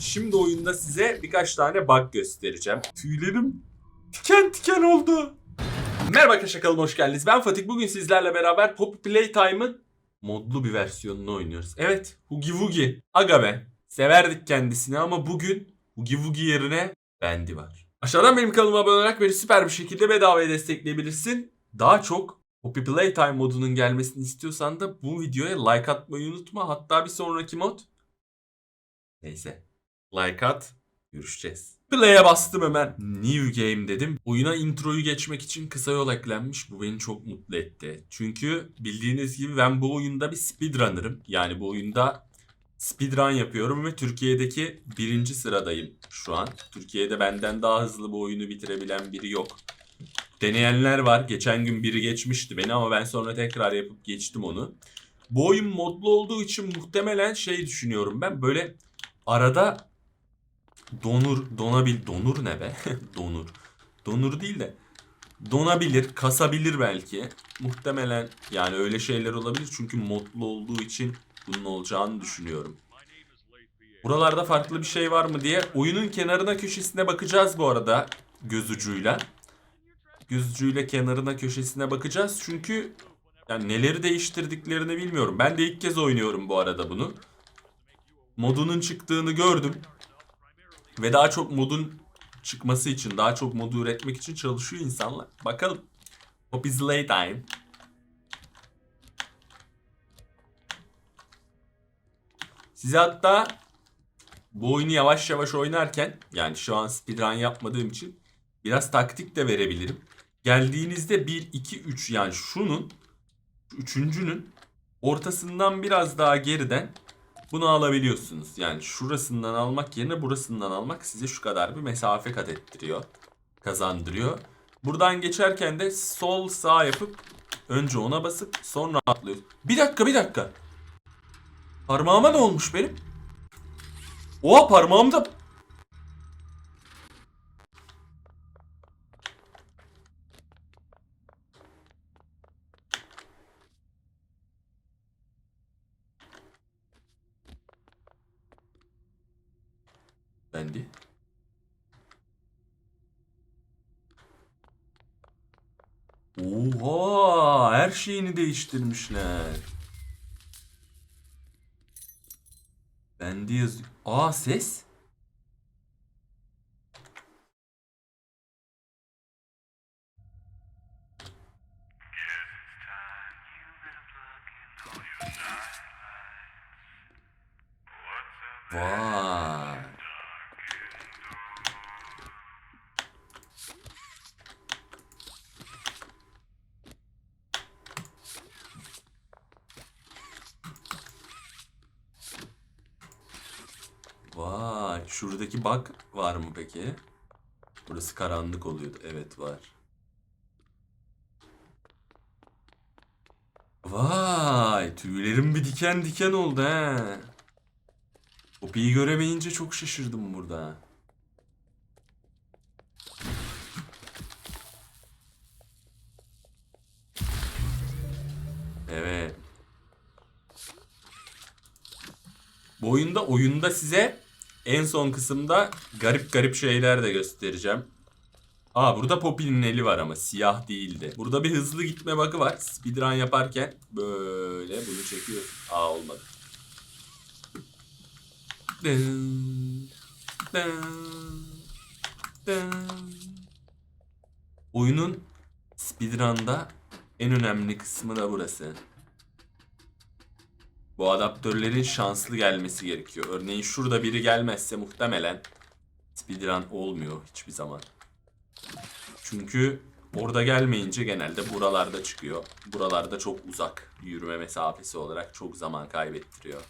Şimdi oyunda size birkaç tane bug göstereceğim. Tüylerim tiken tiken oldu. Merhaba arkadaşlar hoş geldiniz. Ben Fatih. Bugün sizlerle beraber Poppy Playtime'ın modlu bir versiyonunu oynuyoruz. Evet, Hugi Wugi. Aga be. Severdik kendisini ama bugün Hugi Wugi yerine Bendi var. Aşağıdan benim kanalıma abone olarak beni süper bir şekilde bedavaya destekleyebilirsin. Daha çok Poppy Playtime modunun gelmesini istiyorsan da bu videoya like atmayı unutma. Hatta bir sonraki mod Neyse. Like at. Görüşeceğiz. Play'e bastım hemen. New game dedim. Oyuna introyu geçmek için kısa yol eklenmiş. Bu beni çok mutlu etti. Çünkü bildiğiniz gibi ben bu oyunda bir speedrunner'ım. Yani bu oyunda speedrun yapıyorum ve Türkiye'deki birinci sıradayım şu an. Türkiye'de benden daha hızlı bu oyunu bitirebilen biri yok. Deneyenler var. Geçen gün biri geçmişti beni ama ben sonra tekrar yapıp geçtim onu. Bu oyun modlu olduğu için muhtemelen şey düşünüyorum ben böyle arada donur donabil donur ne be donur donur değil de donabilir kasabilir belki muhtemelen yani öyle şeyler olabilir çünkü modlu olduğu için bunun olacağını düşünüyorum. Buralarda farklı bir şey var mı diye oyunun kenarına köşesine bakacağız bu arada göz ucuyla. Göz ucuyla kenarına köşesine bakacağız çünkü yani neleri değiştirdiklerini bilmiyorum. Ben de ilk kez oynuyorum bu arada bunu modunun çıktığını gördüm. Ve daha çok modun çıkması için, daha çok modu üretmek için çalışıyor insanlar. Bakalım. Poppy's Playtime. Size hatta bu oyunu yavaş yavaş oynarken yani şu an speedrun yapmadığım için biraz taktik de verebilirim. Geldiğinizde 1, 2, 3 yani şunun üçüncünün ortasından biraz daha geriden bunu alabiliyorsunuz. Yani şurasından almak yerine burasından almak size şu kadar bir mesafe kat ettiriyor. Kazandırıyor. Buradan geçerken de sol sağ yapıp önce ona basıp sonra atlıyoruz. Bir dakika bir dakika. Parmağıma ne olmuş benim? Oha parmağımda... Bendi. Oha! Her şeyini değiştirmişler. Bendi yazıyor. Aa ses. Vay. Vay, şuradaki bug var mı peki? Burası karanlık oluyordu. Evet var. Vay, tüylerim bir diken diken oldu he. Poppy'yi göremeyince çok şaşırdım burada. Evet. Bu oyunda oyunda size en son kısımda garip garip şeyler de göstereceğim. Aa burada Poppy'nin eli var ama siyah değildi. Burada bir hızlı gitme bug'ı var. Speedrun yaparken böyle bunu çekiyorsun. Aa olmadı. Oyunun speedrun'da en önemli kısmı da burası. Bu adaptörlerin şanslı gelmesi gerekiyor. Örneğin şurada biri gelmezse muhtemelen speedrun olmuyor hiçbir zaman. Çünkü orada gelmeyince genelde buralarda çıkıyor. Buralarda çok uzak yürüme mesafesi olarak çok zaman kaybettiriyor.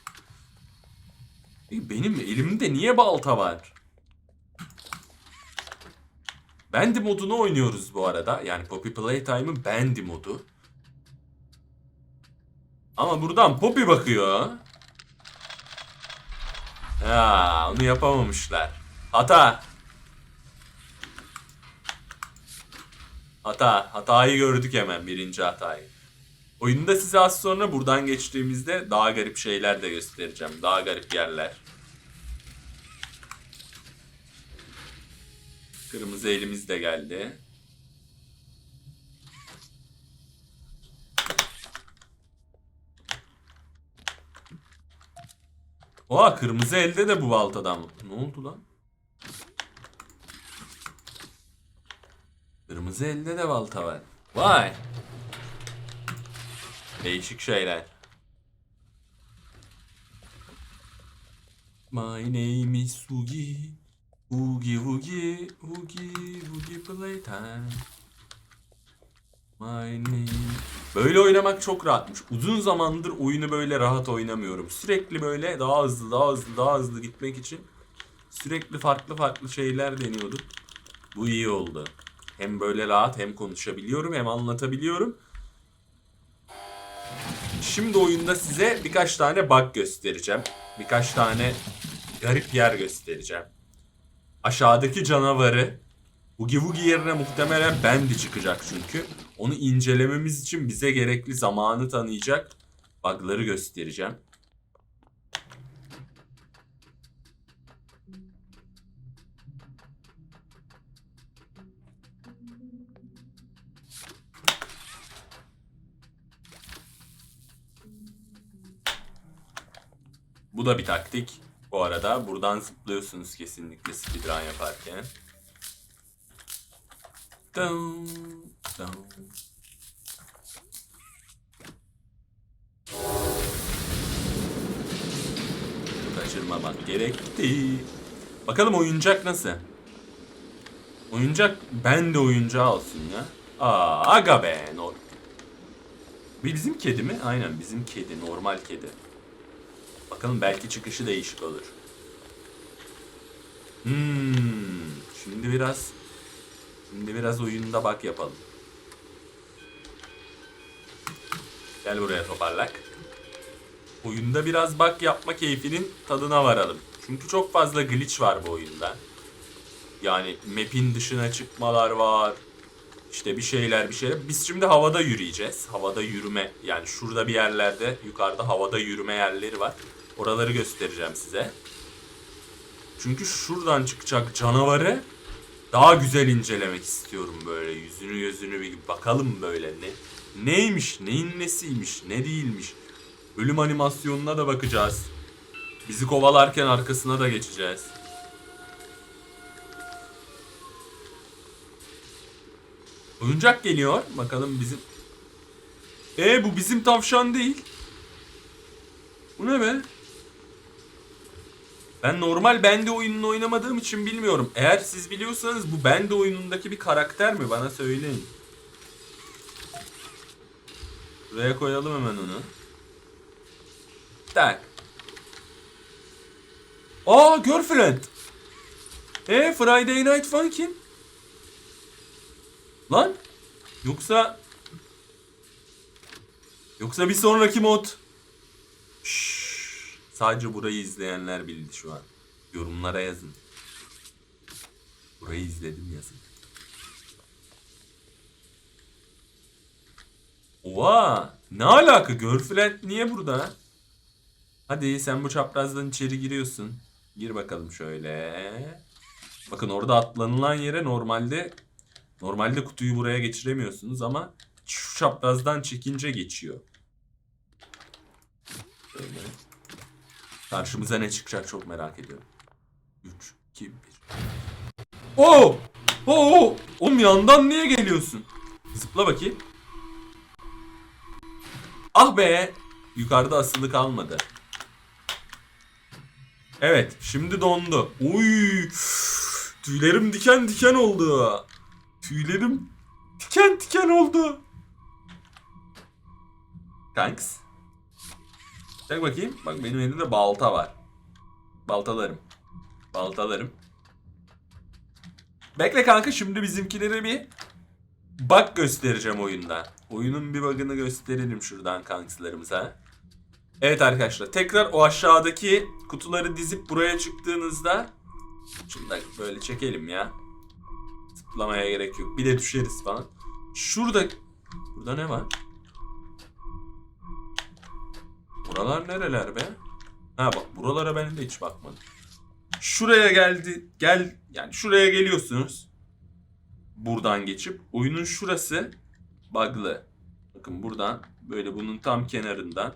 E, Benim elimde niye balta var? Bendy modunu oynuyoruz bu arada. Yani Poppy Playtime'ın Bendy modu. Ama buradan Poppy bakıyor. Ya onu yapamamışlar. Hata. Hata. Hatayı gördük hemen birinci hatayı. Oyunda size az sonra buradan geçtiğimizde daha garip şeyler de göstereceğim. Daha garip yerler. Kırmızı elimiz de geldi. Oha kırmızı elde de bu baltadan. Ne oldu lan? Kırmızı elde de balta var. Vay. Değişik şeyler. My name is Sugi. Oogie woogie, oogie woogie playtime. My name... Böyle oynamak çok rahatmış. Uzun zamandır oyunu böyle rahat oynamıyorum. Sürekli böyle daha hızlı, daha hızlı, daha hızlı gitmek için sürekli farklı farklı şeyler deniyordum. Bu iyi oldu. Hem böyle rahat hem konuşabiliyorum hem anlatabiliyorum. Şimdi oyunda size birkaç tane bug göstereceğim. Birkaç tane garip yer göstereceğim. Aşağıdaki canavarı Boogie Woogie yerine muhtemelen Bendy çıkacak çünkü. Onu incelememiz için bize gerekli zamanı tanıyacak bug'ları göstereceğim. Bu da bir taktik. Bu arada buradan zıplıyorsunuz kesinlikle speedrun yaparken. Dum, dum. Kaçırmamak gerekti. Bakalım oyuncak nasıl? Oyuncak ben de oyuncağı olsun ya. Aa, aga be. Bir bizim kedi mi? Aynen bizim kedi. Normal kedi. Bakalım belki çıkışı değişik olur. Hmm, şimdi biraz şimdi biraz oyunda bak yapalım. Gel buraya toparlak. Oyunda biraz bak yapma keyfinin tadına varalım. Çünkü çok fazla glitch var bu oyunda. Yani map'in dışına çıkmalar var. İşte bir şeyler bir şeyler. Biz şimdi havada yürüyeceğiz. Havada yürüme yani şurada bir yerlerde yukarıda havada yürüme yerleri var. Oraları göstereceğim size. Çünkü şuradan çıkacak canavarı daha güzel incelemek istiyorum böyle. Yüzünü gözünü bir bakalım böyle ne neymiş, neyin nesiymiş, ne değilmiş. Ölüm animasyonuna da bakacağız. Bizi kovalarken arkasına da geçeceğiz. Oyuncak geliyor. Bakalım bizim... E bu bizim tavşan değil. Bu ne be? Ben normal Bende oyununu oynamadığım için bilmiyorum. Eğer siz biliyorsanız bu Bende oyunundaki bir karakter mi? Bana söyleyin. Buraya koyalım hemen onu. Tak. Aa Girlfriend. E Friday Night Fun kim? Lan? Yoksa... Yoksa bir sonraki mod. Şşş. Sadece burayı izleyenler bildi şu an. Yorumlara yazın. Burayı izledim yazın. Oha! Ne alaka? Girlfriend niye burada? Hadi sen bu çaprazdan içeri giriyorsun. Gir bakalım şöyle. Bakın orada atlanılan yere normalde normalde kutuyu buraya geçiremiyorsunuz ama şu çaprazdan çekince geçiyor. Şöyle. Karşımıza ne çıkacak çok merak ediyorum. 3, 2, 1. Oo! Oo! Oğlum yandan niye geliyorsun? Zıpla bakayım. Ah be! Yukarıda asılı kalmadı. Evet, şimdi dondu. Uy! Tüylerim diken diken oldu. Tüylerim diken diken oldu. Kanks. Çek bakayım. Bak benim elimde balta var. Baltalarım. Baltalarım. Bekle kanka şimdi bizimkilere bir bug göstereceğim oyunda. Oyunun bir bug'ını gösterelim şuradan kankslarımıza. Evet arkadaşlar tekrar o aşağıdaki kutuları dizip buraya çıktığınızda Şunu da böyle çekelim ya. Zıplamaya gerek yok. Bir de düşeriz falan. Şurada burada ne var? Buralar nereler be? Ha bak buralara ben de hiç bakmadım. Şuraya geldi. Gel yani şuraya geliyorsunuz. Buradan geçip oyunun şurası bug'lı. Bakın buradan böyle bunun tam kenarından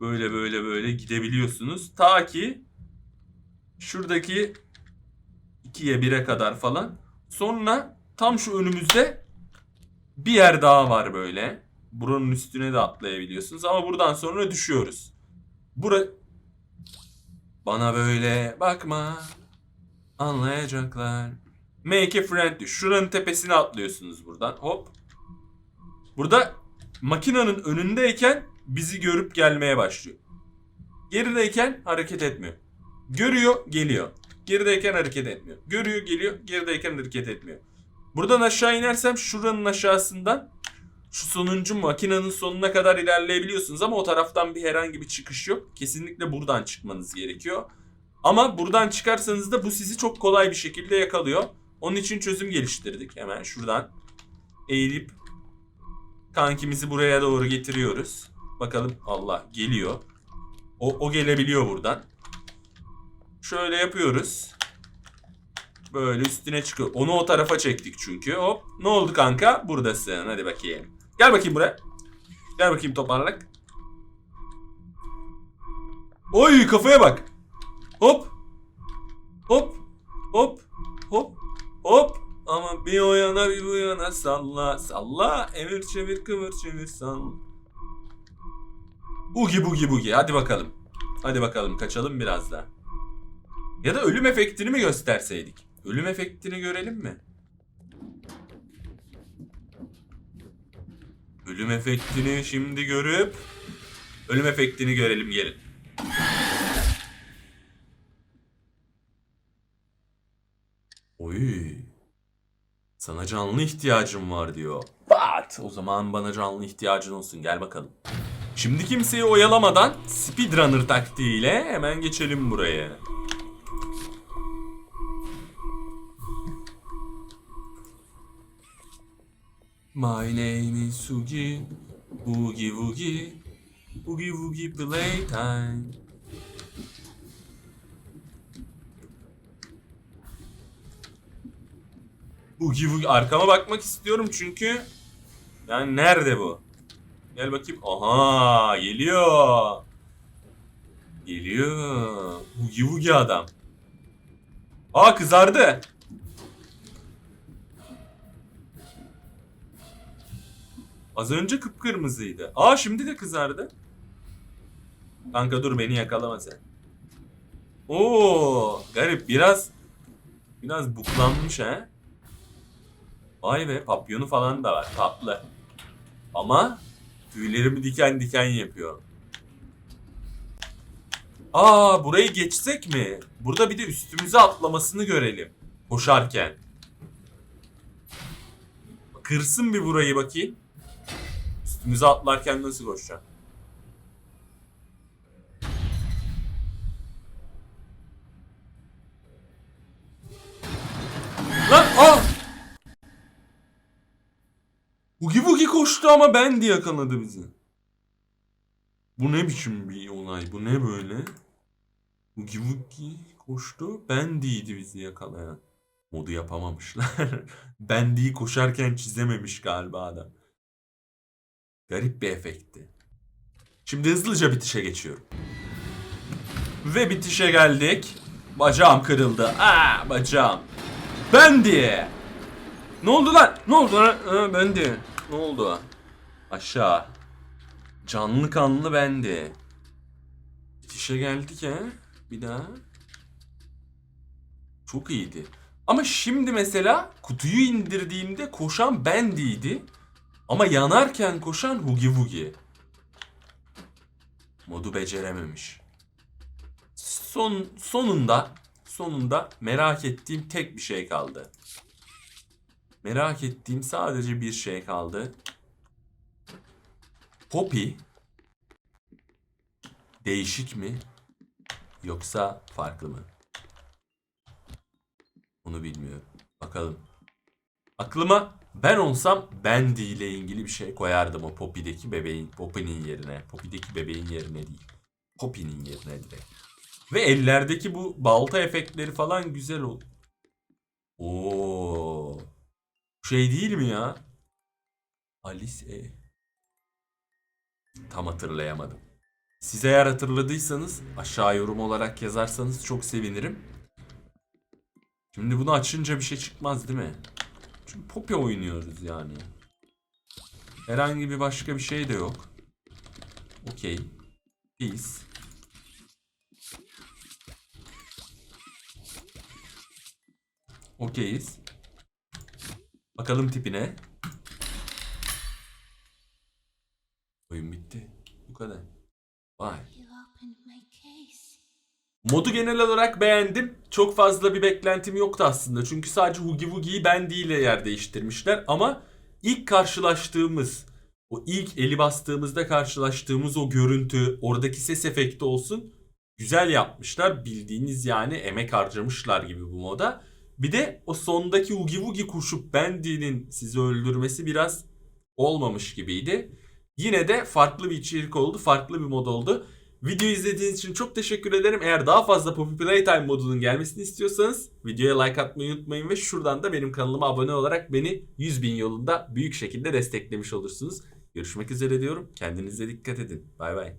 böyle böyle böyle gidebiliyorsunuz. Ta ki şuradaki 2'ye 1'e kadar falan. Sonra tam şu önümüzde bir yer daha var böyle. Buranın üstüne de atlayabiliyorsunuz ama buradan sonra düşüyoruz. Bura bana böyle bakma anlayacaklar. Make a friend. Şuranın tepesine atlıyorsunuz buradan. Hop. Burada makinenin önündeyken bizi görüp gelmeye başlıyor. Gerideyken hareket etmiyor. Görüyor, geliyor. Gerideyken hareket etmiyor. Görüyor, geliyor. Gerideyken hareket etmiyor. Buradan aşağı inersem şuranın aşağısından şu sonuncu makinenin sonuna kadar ilerleyebiliyorsunuz ama o taraftan bir herhangi bir çıkış yok. Kesinlikle buradan çıkmanız gerekiyor. Ama buradan çıkarsanız da bu sizi çok kolay bir şekilde yakalıyor. Onun için çözüm geliştirdik. Hemen şuradan eğilip kankimizi buraya doğru getiriyoruz. Bakalım Allah geliyor. O, o gelebiliyor buradan. Şöyle yapıyoruz. Böyle üstüne çıkıyor. Onu o tarafa çektik çünkü. Hop. Ne oldu kanka? Buradasın. Hadi bakayım. Gel bakayım buraya. Gel bakayım toparlak. Oy kafaya bak. Hop. Hop. Hop. Hop. Hop. Ama bir o yana bir bu yana salla salla. Emir çevir kıvır çevir salla. Bugi bugi bugi. Hadi bakalım. Hadi bakalım kaçalım biraz daha. Ya da ölüm efektini mi gösterseydik? Ölüm efektini görelim mi? Ölüm efektini şimdi görüp ölüm efektini görelim gelin. Oy. Sana canlı ihtiyacım var diyor. Bat. O zaman bana canlı ihtiyacın olsun. Gel bakalım. Şimdi kimseyi oyalamadan speedrunner taktiğiyle hemen geçelim buraya. My name is Sugi. Boogie woogie. Boogie woogie playtime. Boogie woogie. Arkama bakmak istiyorum çünkü. Yani nerede bu? Gel bakayım. Aha geliyor. Geliyor. Boogie woogie adam. Aa kızardı. Az önce kıpkırmızıydı. Aa şimdi de kızardı. Kanka dur beni yakalama sen. Oo garip biraz biraz buklanmış ha. Vay be papyonu falan da var tatlı. Ama tüylerimi diken diken yapıyor. Aa burayı geçsek mi? Burada bir de üstümüze atlamasını görelim. Koşarken. Kırsın bir burayı bakayım. Üstümüze atlarken nasıl koşacak? Koştu ama Bendy yakaladı bizi. Bu ne biçim bir olay? Bu ne böyle? Bugi Bugi koştu. Bendy'ydi bizi yakalayan. Modu yapamamışlar. Bendy'yi koşarken çizememiş galiba adam. Garip bir efekti. Şimdi hızlıca bitişe geçiyorum. Ve bitişe geldik. Bacağım kırıldı. Aa bacağım. Bendy. Ne oldu lan? Ne oldu lan? Ha, Bendy. Ne oldu? Aşağı. Canlı kanlı Bendy. Bitişe geldik ha. Bir daha. Çok iyiydi. Ama şimdi mesela kutuyu indirdiğimde koşan Bendy'ydi. Ama yanarken koşan Hugi Wugi. Modu becerememiş. Son sonunda sonunda merak ettiğim tek bir şey kaldı. Merak ettiğim sadece bir şey kaldı. Poppy değişik mi yoksa farklı mı? Bunu bilmiyorum. Bakalım. Aklıma ben olsam Bendy ile ilgili bir şey koyardım o Poppy'deki bebeğin, Poppy'nin yerine. Poppy'deki bebeğin yerine değil. Poppy'nin yerine direkt. Ve ellerdeki bu balta efektleri falan güzel oldu. Oo. Şey değil mi ya? Alice E. Tam hatırlayamadım. Siz eğer hatırladıysanız aşağı yorum olarak yazarsanız çok sevinirim. Şimdi bunu açınca bir şey çıkmaz değil mi? Çünkü Poppy oynuyoruz yani. Herhangi bir başka bir şey de yok. Okey. Peace. Okeyiz. Bakalım tipine. Oyun bitti. Bu kadar. Vay. Modu genel olarak beğendim. Çok fazla bir beklentim yoktu aslında. Çünkü sadece Hugi Wugi'yi ben değil yer değiştirmişler. Ama ilk karşılaştığımız, o ilk eli bastığımızda karşılaştığımız o görüntü, oradaki ses efekti olsun. Güzel yapmışlar. Bildiğiniz yani emek harcamışlar gibi bu moda. Bir de o sondaki Hugi Wugi koşup Bendy'nin sizi öldürmesi biraz olmamış gibiydi. Yine de farklı bir içerik oldu, farklı bir mod oldu. Videoyu izlediğiniz için çok teşekkür ederim. Eğer daha fazla Poppy Playtime modunun gelmesini istiyorsanız videoya like atmayı unutmayın ve şuradan da benim kanalıma abone olarak beni 100 bin yolunda büyük şekilde desteklemiş olursunuz. Görüşmek üzere diyorum. Kendinize dikkat edin. Bay bay.